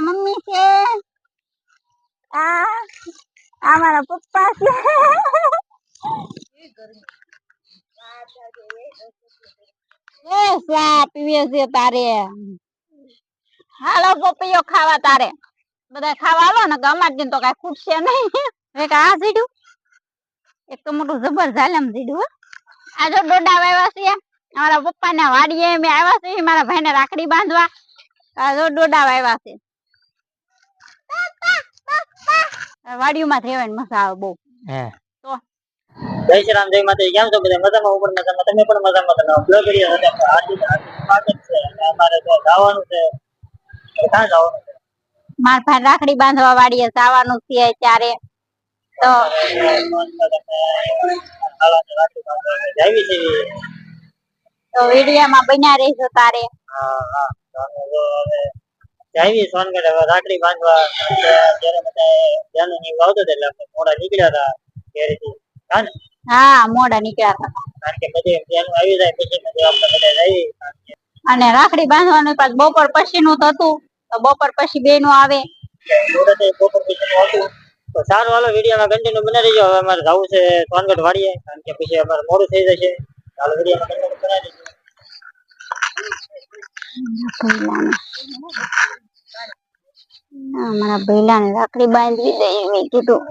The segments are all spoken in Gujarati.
મારા મમ્મી છે? આ? આ મારા પપ્પા છે? એ સા પીવે છે તારે? હાલો પપૈયો ખાવા તારે. બધા ખાવા આવો ને અમાર દિન તો કઈ ખૂટશે નહીં. એક આ જીડ્યું એક તો મોટું જબર ઝાલમ જીડ્યું હો. આ જો ડોડા વાવ્યા છે અમારા પપ્પા ના વાડીએ મેં આવ્યા છે મારા ભાઈ ને રાખડી બાંધવા. આ જો ડોડા વાવ્યા છે વાડીઓમાં રહેવાની મજા આવે બહુ. હે. તો? જય શ્રી રામ જય માતા કેમ છો બધા? મજામાં? ઉપર મજામાં. તમે પણ મજામાં? તમે બ્લોગ વિડિયો સાથે હાર્દિક હાર્દિક સ્વાગત છે. અમારે તો જવાનું છે. ક્યાં જવાનું છે? મારા ભાઈ રાખડી બાંધવા વાડીએ જવાનું છે ત્યારે તો. તો વિડીયોમાં બન્યા રહેજો તારે. હા હા. જાવી સોનગઢ. હવે રાખડી બાંધવા કારણ બધા ધ્યાનની આવતો હતો એટલે મોડા નીકળ્યા હતા ઘરેથી. હા ને? હા મોડા નીકળ્યા હતા. કારણ કે બધે ધ્યાન આવી જાય પછી પછી આપણે બધા જઈએ અને રાખડી બાંધવાનું પાછ બપોર પછી નું થતું તો બપોર પછી બે નું આવે બપોર પછીનું હતું. તો સારું હાલો વિડીયોમાં કન્ટિન્યુ બનાવી દેજો હવે અમારે જવું છે સોનગઢ વાડીએ. કારણ કે પછી અમારે મોડું થઈ જશે. હાલો વિડીયોમાં કન્ટિન્યુ બનાવી દેજો મારા ભૈલાને રાખડી બાંધવી દે મેં કીધું.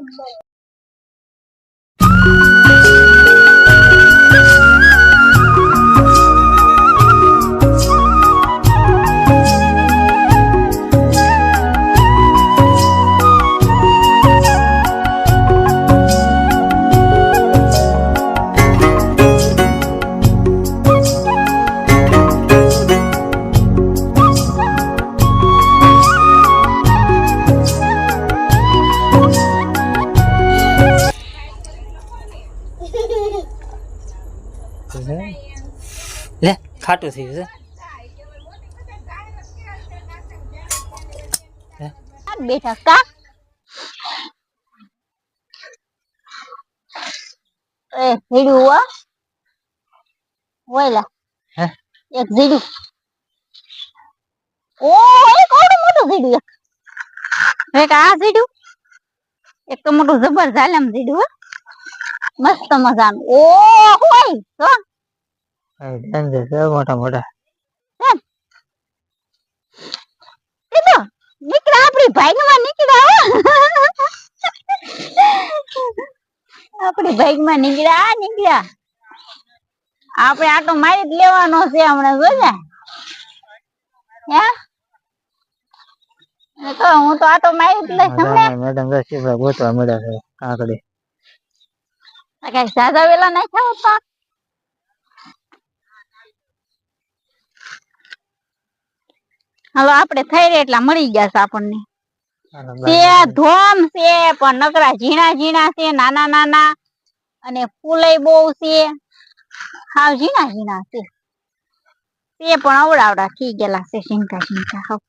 ખાટું થયું છે. બેઠા કા એ ઝીડું હો. ઓયલા એક ઝીડું ઓ એક ઓડું મોટું ઝીડું એક. એક આ ઝીડું એક તો મોટું જબર ઝાલમ ઝીડું હો. મસ્ત મજાનું. ઓ હોય ડેન્જર છે મોટા મોટા એ તો નીકળ્યા આપણી નીકળ્યા. આપણી ભાગમાં નીકળ્યા નીકળ્યા આપણે આટો મારી જ લેવાનો છે હમણાં જોજે હે તો હું તો આટો મારી જ લઈશ હમણાં મેડમ રસીભાઈ ગોતવા મળ્યા છે કાકડી કઈ સાદા વેલા નાખ્યા હોત હવે આપણે થઈ રહે એટલા મળી ગયા છે આપણને. તે ધોમ છે પણ નકરા ઝીણા ઝીણા છે નાના નાના. અને ફૂલે બહુ છે. હાવ ઝીણા ઝીણા છે. તે પણ અવડાવડા થઈ ગયેલા છે ઝીંકા ઝીંકા હાવ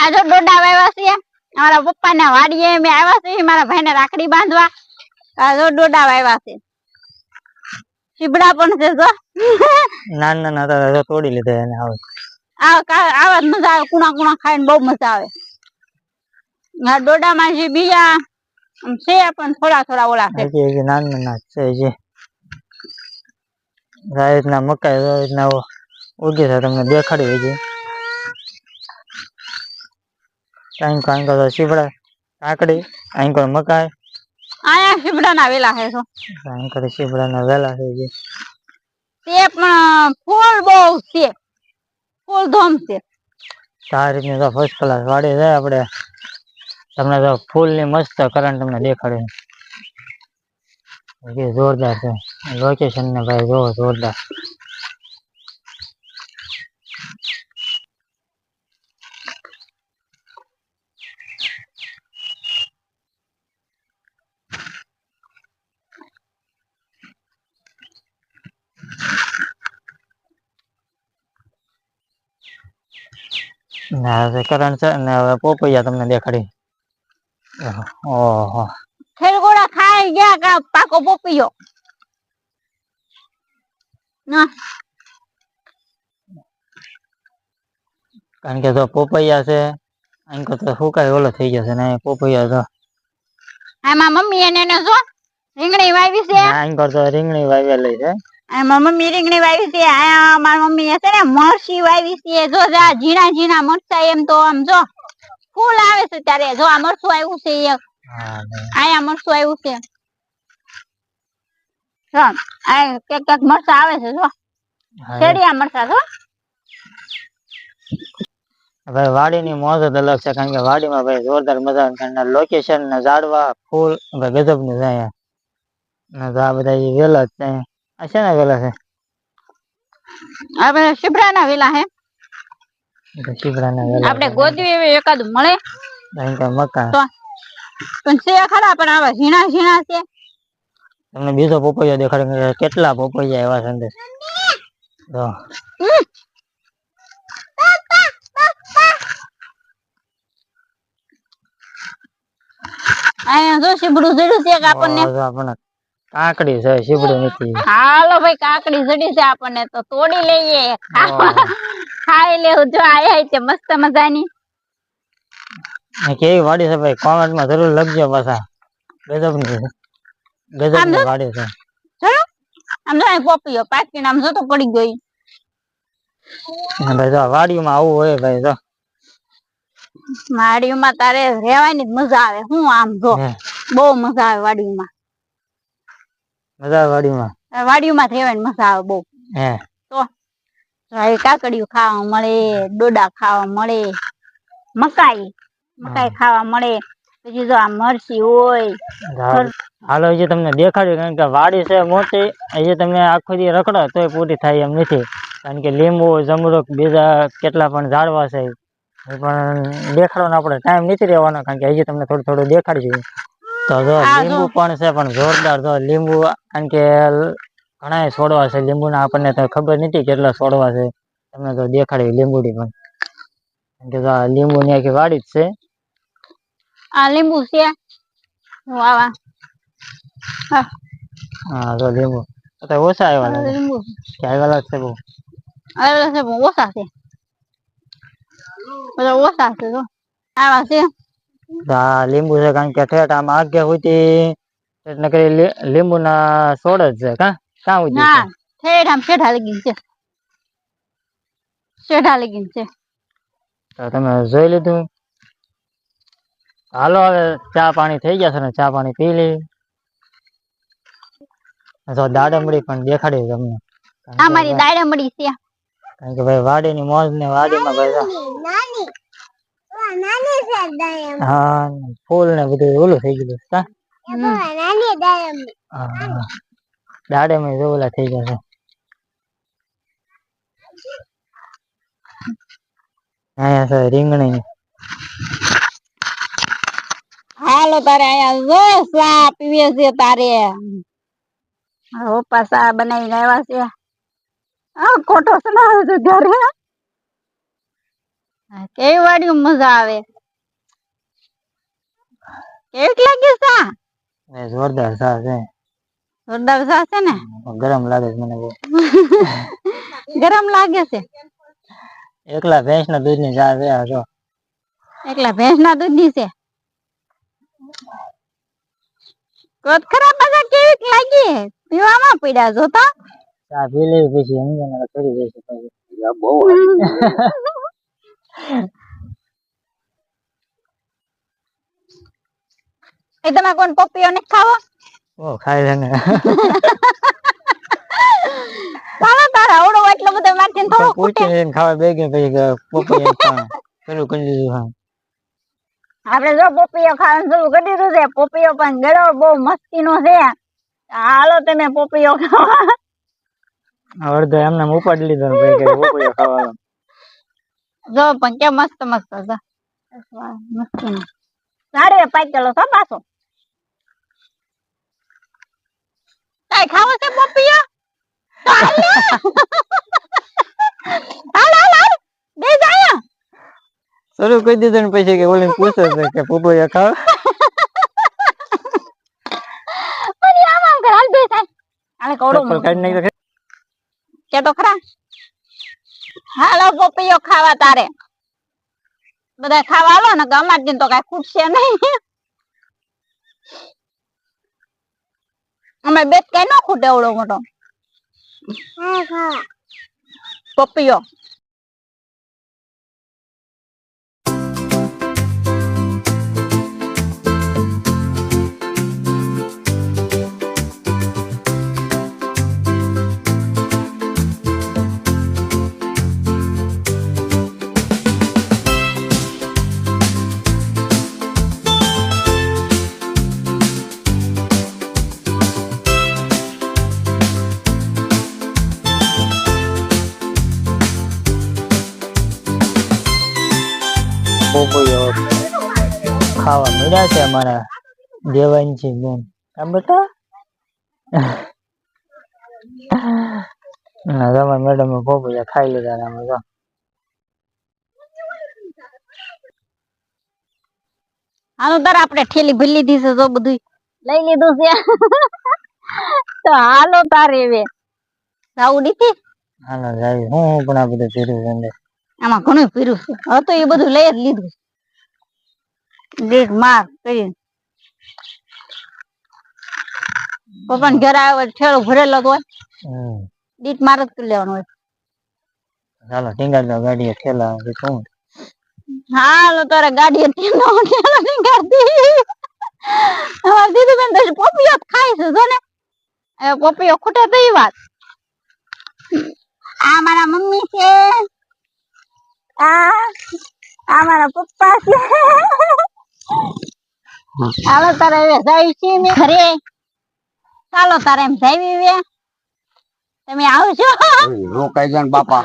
આ જો ડોડા વાવ્યા છે. અમારા પપ્પા ના વાડીએ મેં આવ્યા છે મારા ભાઈ ને રાખડી બાંધવા. આ જો ડોડા વાવ્યા છે. શીબડા પણ છે જો. નાના નાના તોડી લીધા એને હવે. આવા જ મજા આવે કુણા કુણા ખાઈને બહુ મજા આવે. આ ડોડામાં જે બીજા છે પણ થોડા થોડા ઓલા છે. નાના નાના છે જે આ રીતના મકાઈ આ રીતના ઉગી છે તમને દેખાડી હજી. કાંઈક કાંઈક તો શીપડા કાકડી કાંઈક મકાઈ. આયા શીબડાના વેલા છે જો કાંઈક શીપડાના વેલા છે જે તે પણ ફૂલ બહુ છે. ફૂલ ધોમ છે આ રીતની તો ફર્સ્ટ ક્લાસ વાડી છે આપણે તમને તો ફૂલની મસ્ત કરંટ તમને દેખાડે. જોરદાર છે. લોકેશન ને ભાઈ, જો જોરદાર. ને કરંટ છે ને હવે પોપૈયા તમને દેખાડી. ઓહો. ખેરગોડા ખાઈ ગયા કા પાકો પોપૈયો? ના. કારણ કે જો પોપૈયા છે અહીં તો સુકાય ઓલો થઈ જશે ને પોપૈયા તો. આમાં મમ્મી એને એને જો રીંગણી વાવી છે. અહીં તો રીંગણી વાવેલી છે. આમાં મમ્મી રીંગણી વાવી છે. મારી મમ્મી છે ને મરસી વાવી છે. જો જા ઝીણા ઝીણા મરચા એમ તો આમ જો ફૂલ આવે છે ત્યારે. જો આ મરચું આવ્યું છે એક. આયા મરચું આવ્યું છે. જો આ મરચા આવે છે જો. શેરડિયા મરચા જો. ભાઈ વાડીની મોજ જ અલગ છે કારણ કે વાડીમાં ભાઈ જોરદાર મજા લોકેશન ને ઝાડવા ફૂલ ભાઈ ગજબનું છે અહીંયા. ને આ બધા વેલા જ છે. આ શેના વેલા છે? આપણે શિબરાના વેલા હે. શીપડાના વેલા આપણે છે. ગોતવી એવી એકાદ મળે. તો પણ છે ખરા પણ આવા ઝીણા ઝીણા છે. તમને બીજો પોપૈયો દેખાડે કેટલા પોપૈયા એવા છે તો. અહીંયા જો શીબડું જડ્યું છે આપણને? આ આપણને કાકડી છે શીપડું નથી. હાલો ભાઈ કાકડી જડી છે આપણને તો તોડી લઈએ. ખાઈ લેવું જો આયા છે મસ્ત મજાની. કેવી વાડી છે ભાઈ? કોમેન્ટમાં જરૂર લખજો પાછા. ગજબની ગજબની વાડી છે. આમ જો પોપીઓ પાકી નામ જો તો પડી ગઈ ભાઈ જો વાડીમાં આવું હોય ભાઈ જો. વાડીમાં તારે રહેવાની મજા આવે. હું આમ જો. બહુ મજા આવે વાડીમાં. મજા વાડીમાં જ રહેવાની મજા આવે બહુ. હે. હવે કાકડીઓ ખાવા મળે ડોડા ખાવા મળે મકાઈ મકાઈ ખાવા મળે. પછી જો આ મરચી હોય હાલો જે તમને દેખાડ્યું કારણ કે વાડી છે મોટી હજી તમને આખો દી રખડો તોય પૂરી થાય એમ નથી. કારણ કે લીંબુ જમરૂક બીજા કેટલા પણ ઝાડવા છે પણ દેખાડવાનો આપણે ટાઈમ નથી રહેવાનો કારણ કે હજી તમને થોડું થોડું દેખાડશું તો જો લીંબુ પણ છે પણ જોરદાર જો લીંબુ કારણ કે ઘણા છોડવા છે. લીંબુ ના આપણને તો ખબર નથી કેટલા છોડવા છે. તમને તો દેખાડી લીંબુડી પણ. કે જો આ લીંબુની આખી વાડી જ છે. આ લીંબુ છે. આવા હા. જો લીંબુ. તો ઓછા આવ્યા લીંબુ. કે આવેલા છે બહુ. આવેલા છે બહુ ઓછા છે. બધા ઓછા છે જો. આવા છે. તો આ લીંબુ છે કારણ કે ઠેઠ આમ આગે સુધી ઠેઠ નકરી લી- લીંબુના છોડ જ છે કા ક્યાં સુધી ના ઠેઠ આમ શેઠા લગીન છે શેઠા લગીન છે તો તમે જોઈ લીધું હાલો હવે ચા પાણી થઈ ગયા છે ને ચા પાણી પી લઈ તો દાડમડી પણ દેખાડી તમને કારણ આ કે મારી દાડમડી છે કારણ કે ભાઈ વાડીની મોજ ને વાડીમાં ભાઈ જો હા ફૂલ ને બધું ઓલું થઈ ગયું કા દાડે માં જો થઈ ગયા અહીંયા છે રીંગણી. હાલો તારે અહીંયા જો સા પીવે છે તારે. હા, પપ્પા ચા બનાવીને આવ્યા છે. આ ખોટો છે ઘરે કેવી વાડી મજા આવે? કેવી લાગે ને જોરદાર ચા છે. જોરદાર ચા છે ને? ગરમ લાગે છે મને બહુ. ગરમ લાગે છે? એકલા ભેંસ ના દૂધની ચા છે જો. એકલા ભેંસ ના દૂધની છે? કોત ખરાબ બધા કેવી લાગી? પીવામાં પડ્યા જોતા? ચા પી લેવી પછી સમજે મને કરી પછી. બહુ એ તમે કોણ પપ્પીઓ ને ખાવો? ઓ ખાઈ લેને તારા તારા ઓડો એટલો બધો મારથી થોડો ખૂટે. પૂછી ખાવા બે પછી કે પપ્પા પણ પેલું કરી દીધું હા. આપણે જો પોપીઓ ખાવાનું શરૂ કરી દીધું છે પોપીઓ પણ ગળો બહુ મસ્તી નો છે. હાલો તમે પોપીઓ ખાવા. અડધો એમને ઉપાડી લીધો ભાઈ કે પોપીઓ ખાવા. જો પણ કે મસ્ત મસ્ત જો. મસ્ત નો સારી પાકેલો છો પાછો. કાઈ ખાવો છે પોપીઓ હાલ. હાલ હાલ હાલ. બે જાય શરૂ કરી દીધું ને પછી કે ઓલી પૂછે છે કે પપૈયા ખાવ? પછી આમ આમ હાલ બે થાય. હાલે કવડો કે તો ખરા. હાલો પપૈયો ખાવા તારે. બધા ખાવા આવો ને કે અમાર દિન તો કઈ ખૂટશે નહીં. અમે બે કઈ ન ખૂટે એવડો મોટો. પોપૈયો મળ્યા છે અમારા દેવાનજી બેન. આમ બેટા તમારા મેડમ પોપૈયા ખાઈ લીધા અમે તો હાલો તાર આપણે ઠેલી ભરી લીધી છે તો બધું લઈ લીધું છે. તો હાલો તારે હવે. જાવું નથી હાલો જાવી હું હું પણ આ બધું પીરું છે આમાં ઘણું પીરું છે. હવે તો એ બધું લઈ જ લીધું દીઠ માર કરી પપ્પા ઘરે આવે ઠેલો ભરેલો હોય. હમ. માર જ કરી લેવાનું હોય. ચાલો ટીંગાડ દો ગાડીએ ઠેલા શું હાલો તારે ગાડી હતી નો ઠેલો નીકળતી અમાર દીદી બેન તો પોપીઓ ખાય છે જોને એ પોપીઓ ખૂટે તો ઈ વાત. આ મારા મમ્મી છે. આ આ મારા પપ્પા છે. હાલો તારે હવે જાય છે ને? ઘરે? ચાલો તારે એમ જાય વે તમે આવજો. રોકાઈ જાય બાપા.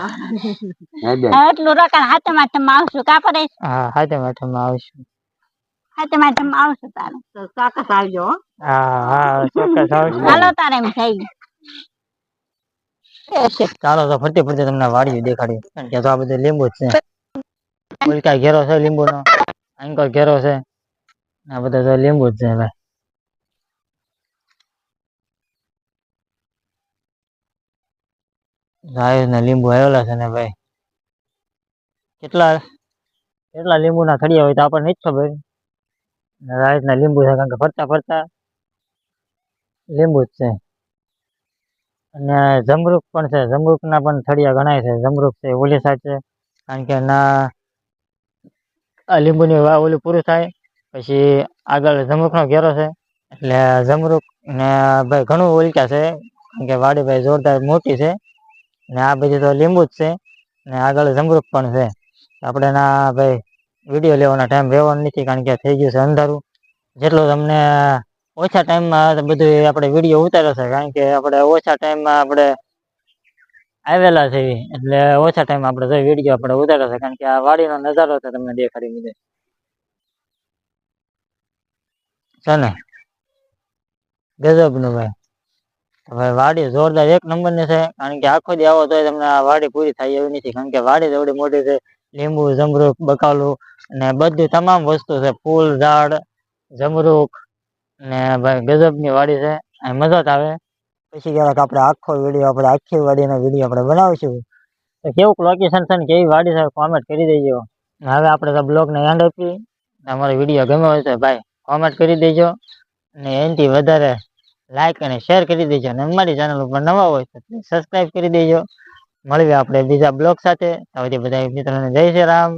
એટલું રોકાણ હાથે માથે આવશું. કા પડે હા હાથે માથેમાં આવશું. હાથે માથે આવશું તારે. ચોક્કસ આવજો હા. હા ચોક્કસ આવજો હાલો તારે એમ જાય ચાલો તો ફરતે ફરતે તમને વાડીઓ દેખાડી કારણ કે તો આ બધું લીંબુ જ છે. કોઈ કાંઈ ઘેરો છે લીંબુ નો અહીં કોઈ ઘેરો છે. આ બધા તો લીંબુ જ છે ભાઈ રાયસ ને લીંબુ આવેલા છે ને ભાઈ? કેટલા કેટલા લીંબુના થડિયા હોય તો આપણને જ ખબર. રાયસ ના લીંબુ છે કારણ કે ફરતા ફરતા લીંબુ જ છે. અને જમરૂક પણ છે, જમરૂકના પણ થડિયા ઘણાય છે. જમરૂક છે, ઓલી સાઈડ કારણ કે ના, આ લીંબુની વાવ ઓલું પૂરું થાય. પછી આગળ જમરૂકનો ઘેરો છે. એટલે જમરૂક ને ભાઈ ઘણું ઓલક્યા છે. કારણ કે વાડી ભાઈ જોરદાર મોટી છે. ને આ બધી તો લીંબુ જ છે. ને આગળ જમરૂક પણ છે. આપણે ના ભાઈ વીડિયો લેવાનો ટાઈમ રહેવાનો નથી, કારણ કે થઈ ગયું છે અંધારું. જેટલો તમને ઓછા ટાઈમમાં બધું આપણે વીડિયો ઉતાર્યો છે. કારણ કે આપણે ઓછા ટાઈમમાં આપણે આવેલા છે એટલે ઓછા ટાઈમ આપણે વીડિયો આપણે ઉતાર્યો છે. કારણ કે આ વાડીનો નજારો તો તમને દેખાડી દીધો છે ને ગજબનું ભાઈ. ભાઈ વાડી જોરદાર એક નંબરની છે, કારણ કે આખો દી આવો તો તમને આ વાડી પૂરી થાય એવી નથી. કારણ કે વાડી એવડી મોટી છે, લીંબુ, જમરૂક, બકાલું ને બધી તમામ વસ્તુ છે. ફૂલ, ઝાડ, જમરૂક ને ભાઈ ગજબની વાડી છે. મજા જ આવે. પછી ક્યારેક આપણે આખો વીડિયો, આપણે આખી વાડીનો વીડિયો આપણે બનાવીશું. તો કેવું લોકેશન છે ને કેવી વાડી છે કોમેન્ટ કરી દેજો. હવે આપણે બ્લોગને એન્ડ આપી અમારો વીડિયો ગમ્યો હોય ભાઈ કોમેન્ટ કરી દેજો અને એનાથી વધારે લાઈક અને શેર કરી દેજો અને અમારી ચેનલ ઉપર નવા હોય તો સબસ્ક્રાઈબ કરી દેજો. મળીએ આપણે બીજા બ્લોગ સાથે. બધા મિત્રોને જય શ્રી રામ.